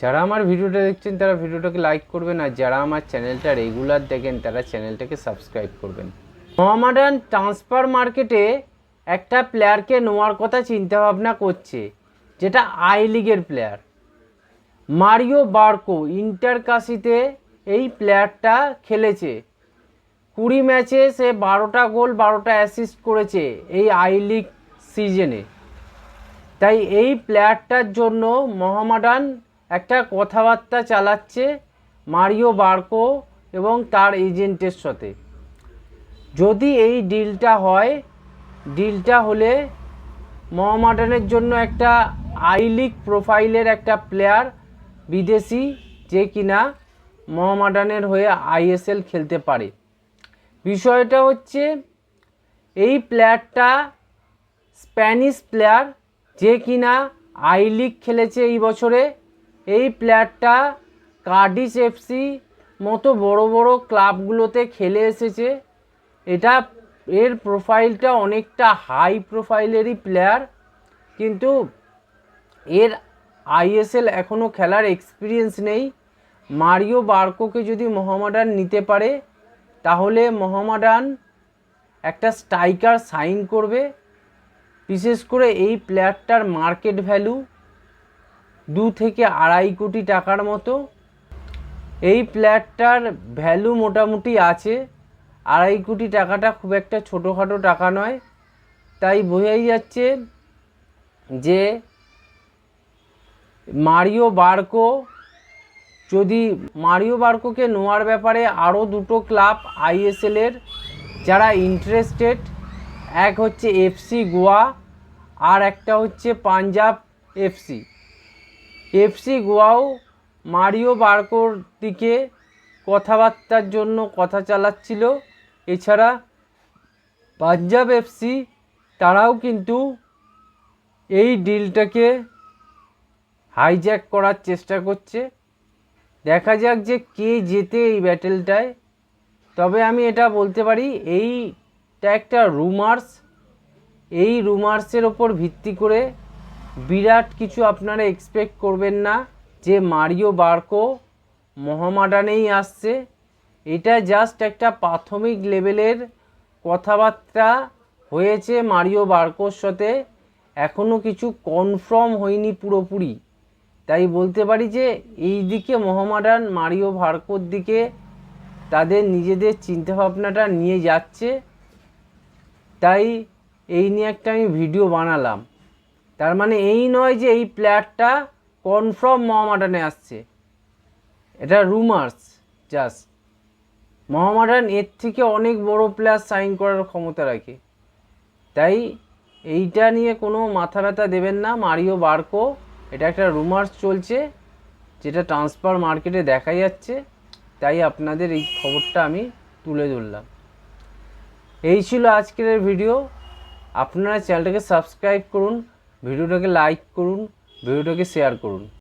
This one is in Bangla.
যারা আমার ভিডিওটা দেখছেন, তারা ভিডিওটাকে লাইক করবেন আর যারা আমার চ্যানেলটা রেগুলার দেখেন, তারা চ্যানেলটাকে সাবস্ক্রাইব করবেন। মহামাডান ট্রান্সফার মার্কেটে একটা প্লেয়ারকে নেওয়ার কথা চিন্তাভাবনা করছে, যেটা আই লিগের প্লেয়ার মারিও বার্কো ইন্টার কাশিতে এই প্লেয়ারটা খেলেছে। কুড়ি ম্যাচে সে বারোটা গোল, বারোটা অ্যাসিস্ট করেছে এই আই লিগ সিজনে তাই এই প্লেয়ারটার জন্য মোহামেডান একটা কথাবার্তা চালাচ্ছে মারিও বার্কো এবং তার এজেন্টের সাথে। যদি এই ডিলটা হয়, ডিলটা হলে মোহামেডানের জন্য একটা আই লিগ প্রোফাইলের একটা প্লেয়ার বিদেশি যে কিনা মোহামেডানের হয়ে আইএসএল খেলতে পারে। বিষয়টা হচ্ছে, এই প্লেয়ারটা স্প্যানিশ প্লেয়ার যে কিনা আই লিগ খেলেছে এই বছরে এই প্লেয়ারটা কার্ডিস এফসি মতো বড় বড় ক্লাবগুলোতে খেলে এসেছে। এটা এর প্রোফাইলটা অনেকটা হাই প্রোফাইলেরই প্লেয়ার, কিন্তু এর আইএসএল এখনও খেলার এক্সপিরিয়েন্স নেই। মারিও বার্কোকে যদি মোহামেডান নিতে পারে, তাহলে মোহামেডান একটা স্ট্রাইকার সাইন করবে। বিশেষ করে এই প্লেয়ারটার মার্কেট ভ্যালু দু থেকে আড়াই কোটি টাকার মতো। এই প্ল্যাটটার ভ্যালু মোটামুটি আছে। আড়াই কোটি টাকাটা খুব একটা ছোটোখাটো টাকা নয়। তাই বোঝাই যাচ্ছে যে মারিও বার্কো যদি, মারিও বার্কোকে নোয়ার ব্যাপারে আরও দুটো ক্লাব আইএসএলের যারা ইন্টারেস্টেড এক হচ্ছে এফসি গোয়া আর একটা হচ্ছে পাঞ্জাব এফসি এফসি গোয়াও মারিও বার্কোর দিকে কথাবার্তার জন্য কথা চালাচ্ছিল। এছাড়া পাঞ্জাব এফসি তারাও কিন্তু এই ডিলটাকে হাইজ্যাক করার চেষ্টা করছে। দেখা যাক যে কে জেতে এই ব্যাটেলটায় তবে আমি এটা বলতে পারি, এইটা একটা রুমার্স এই রুমার্সের ওপর ভিত্তি করে বিরাট কিছু আপনারা এক্সপেক্ট করবেন না যে মারিও বার্কো মহামাডানেই আসছে। এটা জাস্ট একটা প্রাথমিক লেভেলের কথাবার্তা হয়েছে মারিও বার্কোর সাথে। এখনও কিছু কনফার্ম হয়নি পুরোপুরি। তাই বলতে পারি যে এই দিকে মোহামেডান মারিও ভার্কোর দিকে তাদের নিজেদের চিন্তাভাবনাটা নিয়ে যাচ্ছে। তাই এই নিয়ে একটা আমি ভিডিও বানালাম। তার মানে এই নয় যে এই প্লেয়ারটা কনফার্ম মোহামেডানে আসছে। এটা রুমার্স জাস্ট মহামাডান এর থেকে অনেক বড় প্লেয়ার সাইন করার ক্ষমতা রাখে। তাই এইটা নিয়ে কোনো মাথা ব্যথা দেবেন না। মারিও বার্কো, এটা একটা রুমার্স চলছে, যেটা ট্রান্সফার মার্কেটে দেখা যাচ্ছে। তাই আপনাদের এই খবরটা আমি তুলে ধরলাম। এই ছিল আজকের ভিডিও আপনারা চ্যানেলটাকে সাবস্ক্রাইব করুন। ভিডিওটাকে লাইক করুন ভিডিওটাকে শেয়ার করুন।